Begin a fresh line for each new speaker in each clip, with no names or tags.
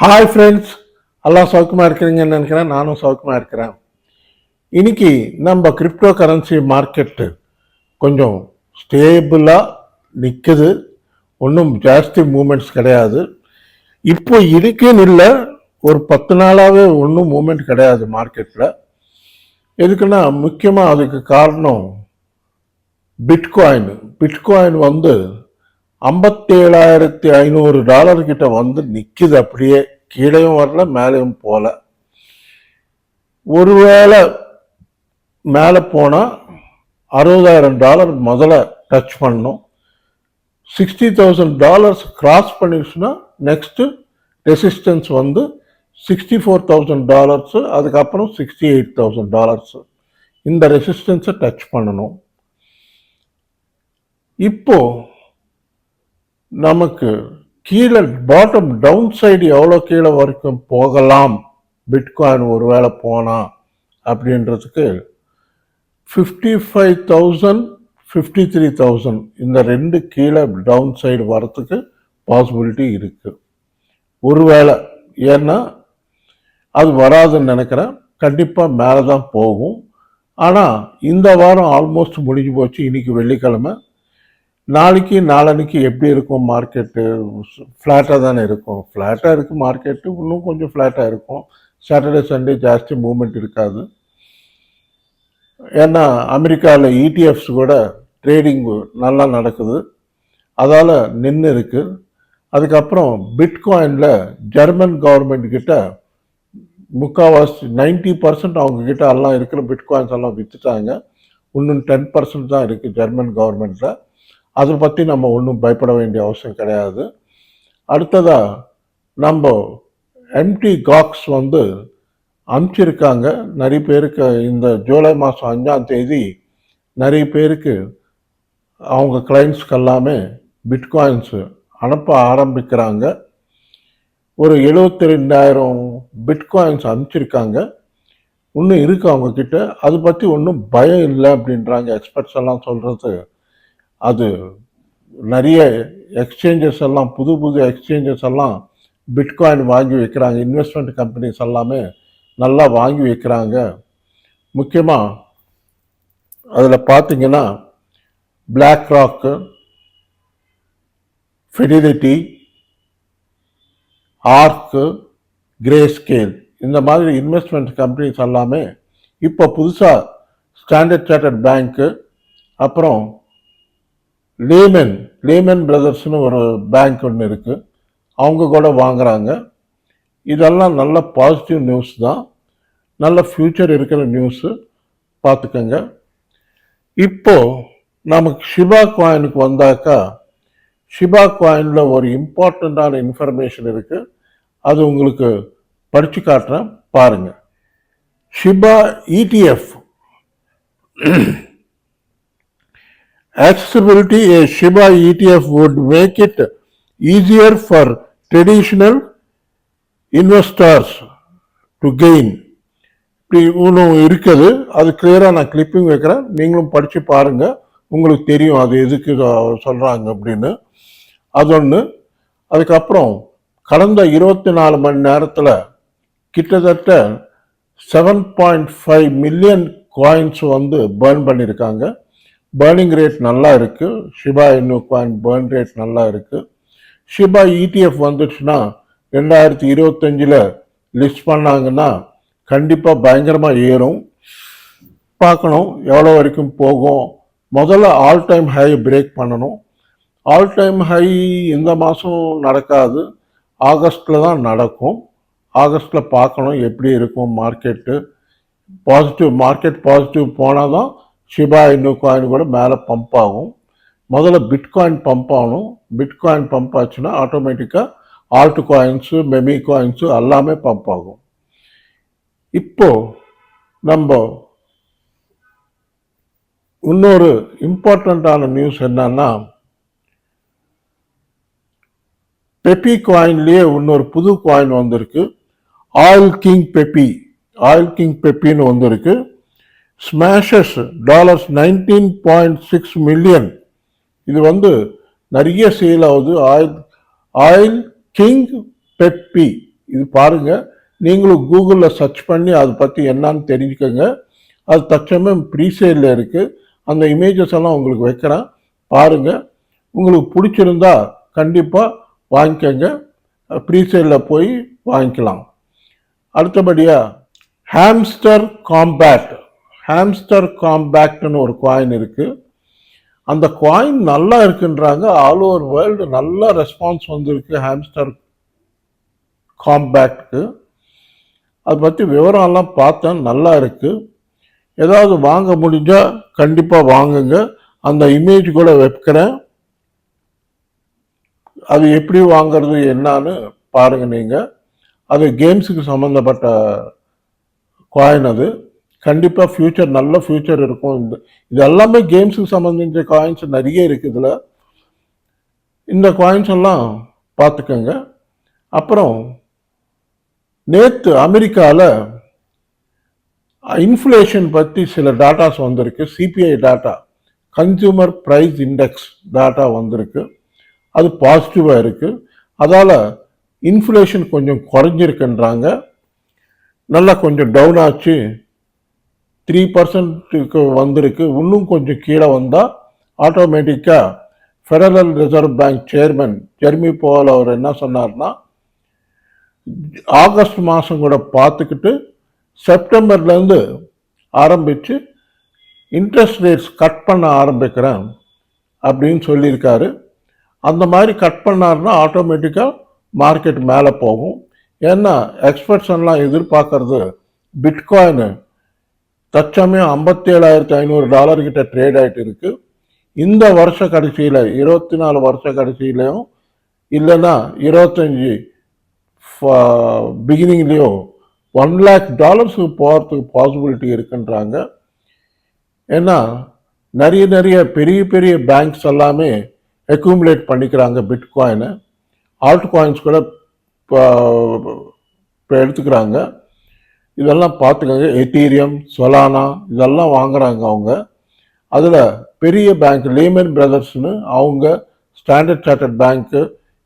Hi friends எல்லாம் சௌக்கியமாக இருக்கிறீங்கன்னு நினைக்கிறேன். நானும் சௌக்கமாக இருக்கிறேன். இன்னைக்கு நம்ம கிரிப்டோ கரன்சி மார்க்கெட்டு கொஞ்சம் ஸ்டேபிளாக நிற்குது ஒன்றும் ஜாஸ்தி மூமெண்ட்ஸ் கிடையாது. இப்போ இருக்குன்னு இல்லை ஒரு பத்து நாளாகவே ஒன்றும் மூமெண்ட் கிடையாது மார்க்கெட்டில் எதுக்குன்னா முக்கியமாக அதுக்கு காரணம் பிட்காயின் பிட்காயின் வந்து ஐம்பத்தேழாயிரத்தி ஐநூறு டாலர் கிட்ட வந்து நிற்கிது அப்படியே. கீழேயும் வரல மேலேயும் போகல ஒருவேளை மேலே போனால் அறுபதாயிரம் டாலர் முதல்ல டச் பண்ணும். சிக்ஸ்டி தௌசண்ட் டாலர்ஸ் கிராஸ் பண்ணிடுச்சுன்னா நெக்ஸ்ட்டு ரெசிஸ்டன்ஸ் வந்து சிக்ஸ்டி ஃபோர் தௌசண்ட் டாலர்ஸு அதுக்கப்புறம் சிக்ஸ்டி எயிட் தௌசண்ட் டாலர்ஸு. இந்த ரெசிஸ்டன்ஸை டச் பண்ணணும். இப்போது நமக்கு கீழே பாட்டம் டவுன் சைடு எவ்வளோ கீழே வரைக்கும் போகலாம்? பிட்காயின் ஒருவேளை போனா அப்படின்றதுக்கு fifty five thousand fifty three thousand இந்த ரெண்டு கீழே டவுன் சைடு வரத்துக்கு பாசிபிலிட்டி இருக்குது ஒருவேளை ஏன்னா அது வராதுன்னு நினைக்கிறேன். கண்டிப்பாக மேலே தான் போகும். ஆனால் இந்த வாரம் ஆல்மோஸ்ட் முடிஞ்சு போச்சு. இன்றைக்கி வெள்ளிக்கிழமை. நாளைக்கு நாளன்னைக்கு எப்படி இருக்கும் மார்க்கெட்டு ஃப்ளாட்டாக தானே இருக்கும். ஃப்ளாட்டாக இருக்குது மார்க்கெட்டு இன்னும் கொஞ்சம் ஃப்ளாட்டாக இருக்கும். சாட்டர்டே சண்டே ஜாஸ்தி மூமெண்ட் இருக்காது. ஏன்னா அமெரிக்காவில் இடிஎஃப்ஸ் கூட ட்ரேடிங் நல்லா நடக்குது. அதால் நின்று இருக்குது அதுக்கப்புறம் பிட்காயினில் ஜெர்மன் கவர்மெண்ட் கிட்ட முக்கால்வாசி நைன்டி பர்சன்ட் அவங்கக்கிட்ட எல்லாம் இருக்கிற பிட்காயின்ஸ் எல்லாம் விற்றுட்டாங்க இன்னும் டென் பர்சன்ட் தான் இருக்குது ஜெர்மன் கவர்மெண்ட்டில் அதை பற்றி நம்ம ஒன்றும் பயப்பட வேண்டிய அவசியம் கிடையாது. அடுத்ததாக நம்ம எம்டி காக்ஸ் வந்து அனுப்பிச்சிருக்காங்க. நிறைய பேருக்கு இந்த ஜூலை மாதம் அஞ்சாம் தேதி நிறைய பேருக்கு அவங்க கிளைண்ட்ஸ்க்கு எல்லாமே பிட்காயின்ஸு அனுப்ப ஆரம்பிக்கிறாங்க. ஒரு எழுபத்தி ரெண்டாயிரம் பிட்காயின்ஸ் அனுப்பிச்சிருக்காங்க. இன்னும் இருக்குது அவங்கக்கிட்ட அதை பற்றி ஒன்றும் பயம் இல்லை அப்படின்றாங்க எக்ஸ்பர்ட்ஸ் எல்லாம் சொல்கிறது அது நிறைய எக்ஸ்சேஞ்சஸ் எல்லாம் புது புது எக்ஸ்சேஞ்சஸ் எல்லாம் பிட்காயின் வாங்கி வைக்கிறாங்க இன்வெஸ்ட்மெண்ட் கம்பெனிஸ் எல்லாமே நல்லா வாங்கி வைக்கிறாங்க. முக்கியமாக அதில் பார்த்தீங்கன்னா BlackRock Fidelity Ark Grayscale இந்த மாதிரி இன்வெஸ்ட்மெண்ட் கம்பெனிஸ் எல்லாமே இப்போ புதுசாக ஸ்டாண்டர்ட் சார்ட்டர்ட் பேங்க்கு அப்புறம் லேமன் லேமன் பிரதர்ஸ்னு ஒரு பேங்க் ஒன்று இருக்குது அவங்க கூட வாங்குறாங்க. இதெல்லாம் நல்ல பாசிட்டிவ் நியூஸ் தான். நல்ல ஃப்யூச்சர் இருக்கிற நியூஸு பார்த்துக்கோங்க. இப்போது நமக்கு ஷிபா காயினுக்கு வந்தாக்கா ஷிபா காயினில் ஒரு இம்பார்ட்டண்ட்டான இன்ஃபர்மேஷன் இருக்குது அது உங்களுக்கு படித்து காட்டுறேன். பாருங்கள் Shiba ETF Accessibility a Shiba ETF would make it easier for traditional investors to gain. இப்படி இன்னும் இருக்குது. அது கிளியராக நான் கிளிப்பிங் வைக்கிறேன். நீங்களும் படித்து பாருங்கள் உங்களுக்கு தெரியும் அது எதுக்கு சொல்கிறாங்க அப்படின்னு. அது ஒன்று அதுக்கப்புறம் கடந்த இருபத்தி நாலு மணி நேரத்தில் கிட்டத்தட்ட seven point five million coins வந்து பேர்ன் பண்ணியிருக்காங்க பேர்னிங் ரேட் நல்லா இருக்குது ஷிபா இன்னு காயின் பேர்ன் ரேட் நல்லா இருக்குது ஷிபா இடிஎஃப் வந்துச்சுன்னா ரெண்டாயிரத்தி இருபத்தஞ்சில் லிஸ்ட் பண்ணாங்கன்னா கண்டிப்பாக பயங்கரமாக ஏறும். பார்க்கணும் எவ்வளோ வரைக்கும் போகும். முதல்ல ஆல் டைம் ஹை பிரேக் பண்ணணும். ஆல் டைம் ஹை இந்த மாதம் நடக்காது. ஆகஸ்ட்டில் தான் நடக்கும். ஆகஸ்ட்டில் பார்க்கணும் எப்படி இருக்கும் மார்க்கெட்டு பாசிட்டிவ் மார்க்கெட் பாசிட்டிவ் போனால் தான் ஷிபா இன்னு காயின் கூட மேலே பம்ப் ஆகும். முதல்ல பிட்காயின் பம்ப் ஆகணும். பிட்காயின் பம்ப் ஆச்சுன்னா ஆட்டோமேட்டிக்காக ஆல்ட் காயின்ஸு மெமி காயின்ஸு எல்லாமே பம்ப் ஆகும். இப்போது நம்ம இன்னொரு இம்பார்ட்டண்ட்டான நியூஸ் என்னன்னா பெப்பி காயின்லேயே இன்னொரு புது காயின் வந்திருக்கு. Oil king Pepe oil king பெப்பின்னு வந்திருக்கு. Smashes dollars nineteen point six million இது வந்து நிறைய சேல் ஆகுது. ஆயில் ஆயில் கிங் பெப்பி இது பாருங்க. நீங்களும் கூகுளில் சர்ச் பண்ணி அதை பற்றி என்னன்னு தெரிஞ்சுக்கோங்க. அது தற்சமயம் ப்ரீசேலில் இருக்குது அந்த இமேஜஸ் எல்லாம் உங்களுக்கு வைக்கிறேன். பாருங்கள் உங்களுக்கு பிடிச்சிருந்தா கண்டிப்பாக வாங்கிக்கோங்க. ப்ரீசேலில் போய் வாங்கிக்கலாம். அடுத்தபடியாக ஹாம்ஸ்டர் காம்பேக்ட் ஹாம்ஸ்டர் காம்பேக்ட்னு ஒரு காயின் இருக்குது அந்த காயின் நல்லா இருக்குன்றாங்க. ஆல் ஓவர் வேர்ல்டு நல்ல ரெஸ்பான்ஸ் வந்திருக்கு ஹாம்ஸ்டர் காம்பேக்ட்க்கு அதை பற்றி விவரம்லாம் பார்த்தேன் நல்லா இருக்குது ஏதாவது வாங்க முடிஞ்சால் கண்டிப்பாக வாங்குங்க. அந்த இமேஜ் கூட வைக்கிறேன். அது எப்படி வாங்குறது என்னான்னு பாருங்க நீங்கள் அது கேம்ஸுக்கு சம்மந்தப்பட்ட காயின் அது. கண்டிப்பாக ஃப்யூச்சர் நல்ல ஃப்யூச்சர் இருக்கும். இந்த இது எல்லாமே கேம்ஸுக்கு சம்மந்திச்ச காயின்ஸ் நிறைய இருக்குது இதில். இந்த காயின்ஸ் எல்லாம் பார்த்துக்கோங்க. அப்புறம் நேற்று அமெரிக்காவில் இன்ஃப்ளேஷன் பற்றி சில டாட்டாஸ் வந்திருக்கு. CPI data consumer price index data வந்திருக்கு. அது பாசிட்டிவாக இருக்குது அதால் இன்ஃப்ளேஷன் கொஞ்சம் குறைஞ்சிருக்குன்றாங்க. நல்லா கொஞ்சம் டவுன் ஆச்சு. த்ரீ பர்சன்ட்டுக்கு வந்திருக்கு. இன்னும் கொஞ்சம் கீழே வந்தால் ஆட்டோமேட்டிக்காக federal reserve bank chairman Jerome Powell அவர் என்ன சொன்னார்னா ஆகஸ்ட் மாதம் கூட பார்த்துக்கிட்டு செப்டம்பர்லேருந்து ஆரம்பித்து இன்ட்ரெஸ்ட் ரேட்ஸ் கட் பண்ண ஆரம்பிக்கிறேன் அப்படின்னு சொல்லியிருக்காரு. அந்த மாதிரி கட் பண்ணாருன்னா ஆட்டோமேட்டிக்காக மார்க்கெட் மேலே போகும். ஏன்னா எக்ஸ்பர்ட்ஸ் எல்லாம் எதிர்பார்க்கறது பிட்காயின் தற்சமயம் ஐம்பத்தி ஏழாயிரத்தி ஐநூறு டாலர் கிட்ட ட்ரேட் ஆகிட்டு இருக்கு. இந்த வருஷ கடைசியில் இருபத்தி நாலு வருஷ கடைசியிலையும் இல்லைன்னா இருபத்தஞ்சி பிகினிங்லேயோ ஒன் லேக் டாலர்ஸுக்கு போகிறதுக்கு பாசிபிலிட்டி இருக்குன்றாங்க. ஏன்னா நிறைய நிறைய பெரிய பெரிய பேங்க்ஸ் எல்லாமே அக்யூமுலேட் பண்ணிக்கிறாங்க பிட்காயினை ஆல்ட் காயின்ஸ் கூட இப்போ எடுத்துக்கிறாங்க. இதெல்லாம் பார்த்துக்கோங்க. எத்தீரியம் சொலானா இதெல்லாம் வாங்குறாங்க அவங்க. அதில் பெரிய பேங்க் லீமன் பிரதர்ஸ்னு அவங்க ஸ்டாண்டர்ட் சார்ட்டர்ட் பேங்க்கு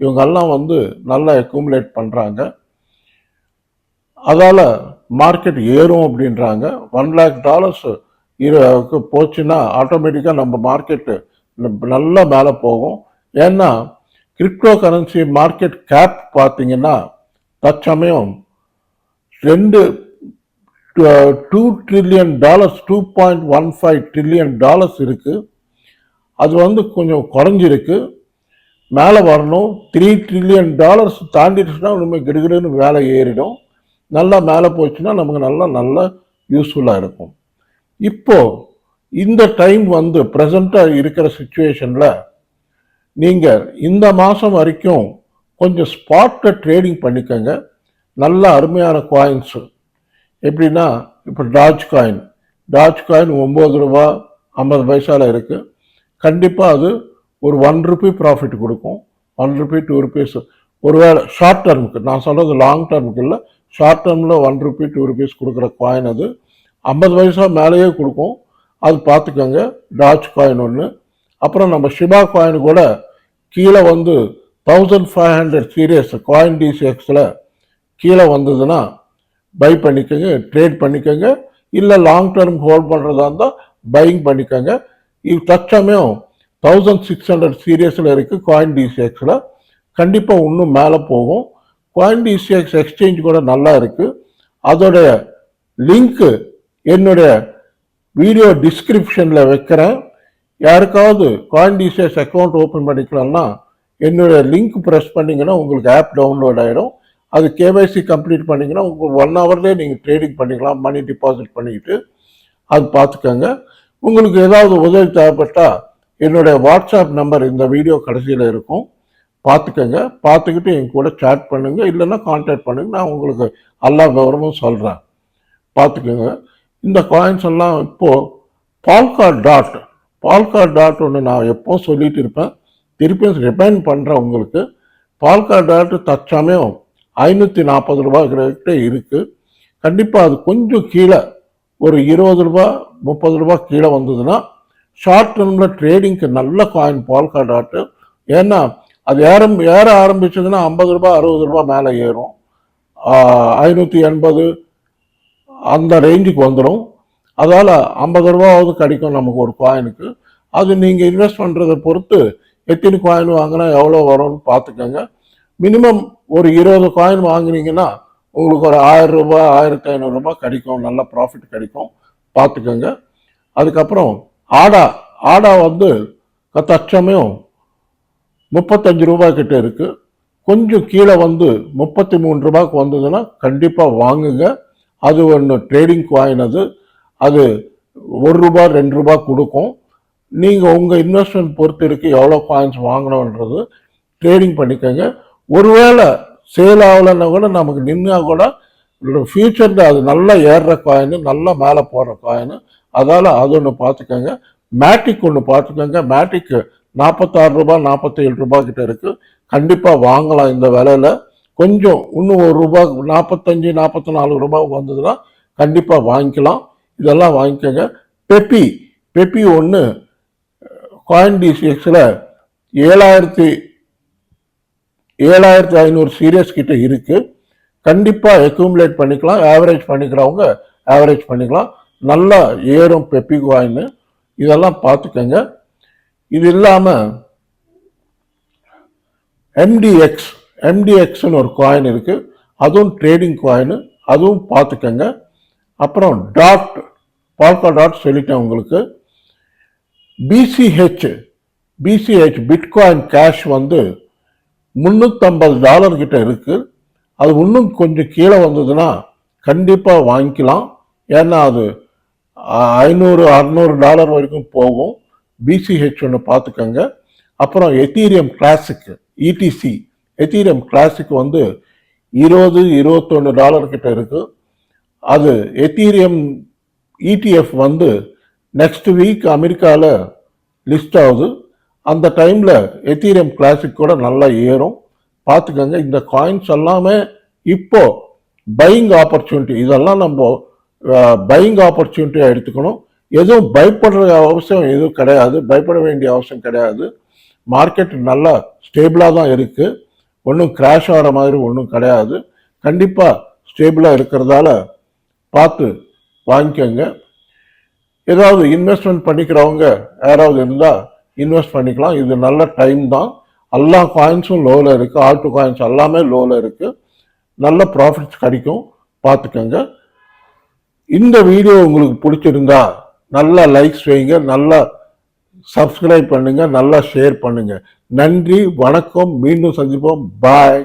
இவங்கெல்லாம் வந்து நல்லா அக்யூமுலேட் பண்ணுறாங்க அதால் மார்க்கெட் ஏறும் அப்படின்றாங்க. ஒன் லேக் டாலர்ஸ் இருக்கு போச்சுன்னா ஆட்டோமேட்டிக்காக நம்ம மார்க்கெட்டு நல்லா மேலே போகும். ஏன்னா கிரிப்டோ கரன்சி மார்க்கெட் கேப் பார்த்தீங்கன்னா தற்சமயம் ரெண்டு two trillion dollars two point one five trillion dollars இருக்குது அது வந்து கொஞ்சம் குறைஞ்சிருக்கு. மேலே வரணும். த்ரீ ட்ரில்லியன் டாலர்ஸ் தாண்டிடுச்சுன்னா இனிமேல் கிடுகிடுன்னு வேலை ஏறிடும். நல்லா மேலே போச்சுன்னா நமக்கு நல்லா நல்லா யூஸ்ஃபுல்லாக இருக்கும். இப்போது இந்த டைம் வந்து ப்ரெசண்ட்டாக இருக்கிற சுச்சுவேஷனில் நீங்கள் இந்த மாதம் வரைக்கும் கொஞ்சம் ஸ்பாட்டில் ட்ரேடிங் பண்ணிக்கோங்க. நல்ல அருமையான காயின்ஸு எப்படின்னா இப்போ டாஜ் காயின் டாஜ் காயின் ஒம்பது ரூபா ஐம்பது பைசாவில் இருக்குது கண்டிப்பாக அது ஒரு ஒன் ருபி ப்ராஃபிட் கொடுக்கும். ஒன் ருபி டூ ருபீஸ் ஒருவேளை ஷார்ட் டேர்முக்கு நான் சொல்கிறது லாங் டேர்முக்கு இல்லை ஷார்ட் டேர்மில் ஒன் ருபி டூ ருபீஸ் கொடுக்குற காயின் அது. ஐம்பது பைசா மேலேயே கொடுக்கும். அது பார்த்துக்கோங்க டாச் காயின் ஒன்று அப்புறம் நம்ம ஷிபா காயின் கூட கீழே வந்து thousand five hundred series coin டிசிஎக்ஸில் கீழே வந்ததுன்னா பை பண்ணிக்கோங்க ட்ரேட் பண்ணிக்கோங்க. இல்லை லாங் டேர்ம் ஹோல்ட் பண்ணுறதா இருந்தால் பையிங் பண்ணிக்கோங்க. இது தற்சமயம் தௌசண்ட் சிக்ஸ் ஹண்ட்ரட் சீரியஸில் இருக்குது காயின் டிசிஎக்ஸில் கண்டிப்பாக இன்னும் மேலே போகும். காயின் டிசிஎக்ஸ் எக்ஸ்சேஞ்ச் கூட நல்லா இருக்குது அதோடைய லிங்க்கு என்னுடைய வீடியோ டிஸ்கிரிப்ஷனில் வைக்கிறேன். யாருக்காவது காயின் டிசிஎஸ் அக்கௌண்ட் ஓப்பன் பண்ணிக்கலாம்னா என்னுடைய லிங்க் ப்ரெஸ் பண்ணிங்கன்னா உங்களுக்கு ஆப் டவுன்லோட் ஆகிடும் அது கேவைசி கம்ப்ளீட் பண்ணிங்கன்னா உங்களுக்கு ஒன் ஹவர்லேயே நீங்கள் ட்ரேடிங் பண்ணிக்கலாம் மணி டிபாசிட் பண்ணிக்கிட்டு அது பார்த்துக்கோங்க உங்களுக்கு ஏதாவது உதவி தேவைப்பட்டால் என்னுடைய வாட்ஸ்அப் நம்பர் இந்த வீடியோ கடைசியில் இருக்கும். பார்த்துக்கோங்க பார்த்துக்கிட்டு என் கூட சேட் பண்ணுங்கள் இல்லைன்னா கான்டாக்ட் பண்ணுங்க. நான் உங்களுக்கு எல்லா விவரமும் சொல்கிறேன் பார்த்துக்கோங்க இந்த காயின்ஸ் எல்லாம் இப்போது பால்கார் டாட் பால்கார் டாட் ஒன்று நான் எப்போ சொல்லிகிட்டு இருப்பேன் திருப்பியும் ரிமைண்ட் பண்ணுறேன் உங்களுக்கு. பால்கார் டாட் தற்சமயம் ஐநூற்றி நாற்பது ரூபா கிட்ட இருக்குது கண்டிப்பாக அது கொஞ்சம் கீழே ஒரு இருபது ரூபா முப்பது ரூபா கீழே வந்ததுன்னா ஷார்ட் டேர்மில் ட்ரேடிங்க்கு நல்ல காயின் பால்கார்ட் ஆட்டு ஏன்னா அது ஏற ஏற ஆரம்பிச்சதுன்னா ஐம்பது ரூபா அறுபது ரூபா மேலே ஏறும். ஐநூற்றி எண்பது அந்த ரேஞ்சுக்கு வந்துடும் அதால் ஐம்பது ரூபாவது கிடைக்கும் நமக்கு ஒரு காயினுக்கு அது நீங்கள் இன்வெஸ்ட் பண்ணுறதை பொறுத்து எத்தனை காயின் வாங்கினா எவ்வளோ வரும்னு பார்த்துக்கோங்க. மினிமம் ஒரு இருபது காயின் வாங்கினீங்கன்னா உங்களுக்கு ஒரு ஆயிரம் ரூபாய் ஆயிரத்தி ஐநூறுரூபா கிடைக்கும். நல்ல ப்ராஃபிட் கிடைக்கும். பார்த்துக்கோங்க. அதுக்கப்புறம் ஆடா. ஆடா வந்து தற்சமயம் முப்பத்தஞ்சு ரூபாய் கிட்ட இருக்கு. கொஞ்சம் கீழே வந்து முப்பத்தி மூணு ரூபாய்க்கு வந்ததுன்னா கண்டிப்பாக வாங்குங்க. அது ஒன்று ட்ரேடிங் காயின் அது. அது ஒரு ரூபாய் ரெண்டு ரூபாய் கொடுக்கும். நீங்கள் உங்கள் இன்வெஸ்ட்மெண்ட் பொறுத்து இருக்கு எவ்வளோ காயின்ஸ் வாங்கணுன்றது ட்ரேடிங் பண்ணிக்கோங்க. ஒருவேளை சேல் ஆகலைன்னா கூட நமக்கு நின்னா கூட ஃபியூச்சரில் அது நல்லா ஏறுற காயின் நல்லா மேலே போடுற காயின் அதால் அது ஒன்று பார்த்துக்கோங்க. மேட்டிக் ஒன்று பார்த்துக்கோங்க. மேட்டிக் நாற்பத்தாறு ரூபா நாற்பத்தேழு ரூபா கிட்ட இருக்கு. கண்டிப்பாக வாங்கலாம் இந்த விலையில. கொஞ்சம் இன்னும் ஒரு ரூபா நாற்பத்தஞ்சு நாற்பத்தி நாலு ரூபாய் வந்ததுன்னா கண்டிப்பாக வாங்கிக்கலாம். இதெல்லாம் வாங்கிக்கோங்க. பெப்பி பெப்பி ஒன்று காயின் டிசிஎக்ஸில் ஏழாயிரத்தி ஏழாயிரத்தி ஐநூறு சீரியஸ் கிட்ட இருக்கு. கண்டிப்பாக எக்யூமுலேட் பண்ணிக்கலாம். ஆவரேஜ் பண்ணிக்கிறவங்க ஆவரேஜ் பண்ணிக்கலாம். நல்லா ஏறும் பெப்பி காயின் இதெல்லாம் பார்த்துக்கோங்க. இது இல்லாமல் எம்டிஎக்ஸ் எம்டிஎக்ஸ்னு ஒரு காயின் இருக்குது அதுவும் ட்ரேடிங் காயின் அதுவும் பார்த்துக்கோங்க. அப்புறம் டாட் பால்கா டாட் சொல்லிட்டேன் உங்களுக்கு. பிசிஹெச் பிசிஹெச் பிட்காயின் கேஷ் வந்து முந்நூற்றம்பது டாலர் கிட்ட இருக்குது அது இன்னும் கொஞ்சம் கீழே வந்ததுன்னா கண்டிப்பாக வாங்கிக்கலாம். ஏன்னா அது ஐநூறு அறநூறு டாலர் வரைக்கும் போகும். பிசிஹெச் ஒன்று பார்த்துக்கோங்க. அப்புறம் Ethereum Classic ETC Ethereum Classic வந்து இருபது இருபத்தொன்று டாலர் கிட்ட இருக்குது அது எத்தீரியம் இடிஎஃப் வந்து நெக்ஸ்ட் வீக் அமெரிக்காவில் லிஸ்ட் ஆகுது. அந்த டைமில் எத்தீரியம் கிளாசிக் கூட நல்லா ஏறும். பார்த்துக்கோங்க இந்த காயின்ஸ் எல்லாமே இப்போ பையிங் ஆப்பர்ச்சுனிட்டி இதெல்லாம் நம்ம பையிங் ஆப்பர்ச்சுனிட்டியாக எடுத்துக்கணும். எதுவும் பயப்படுற அவசியம் எதுவும் கிடையாது. பயப்பட வேண்டிய அவசியம் கிடையாது. மார்க்கெட் நல்லா ஸ்டேபிளாக தான் இருக்குது ஒன்றும் கிராஷ் ஆகிற மாதிரி ஒன்றும் கிடையாது. கண்டிப்பாக ஸ்டேபிளாக இருக்கிறதால பார்த்து வாங்கிக்கோங்க. ஏதாவது இன்வெஸ்ட்மெண்ட் பண்ணிக்கிறவங்க யாராவது இருந்தால் இன்வெஸ்ட் பண்ணிக்கலாம். இது நல்ல டைம் தான். எல்லா காயின்ஸும் லோவில் இருக்குது ஆல்ட்டு காயின்ஸ் எல்லாமே லோவில் இருக்குது நல்ல ப்ராஃபிட்ஸ் கிடைக்கும். பார்த்துக்கோங்க. இந்த வீடியோ உங்களுக்கு பிடிச்சிருந்தா நல்லா லைக்ஸ் வைங்க. நல்லா சப்ஸ்கிரைப் பண்ணுங்கள் நல்லா ஷேர் பண்ணுங்க. நன்றி. வணக்கம். மீண்டும் சந்திப்போம். பாய்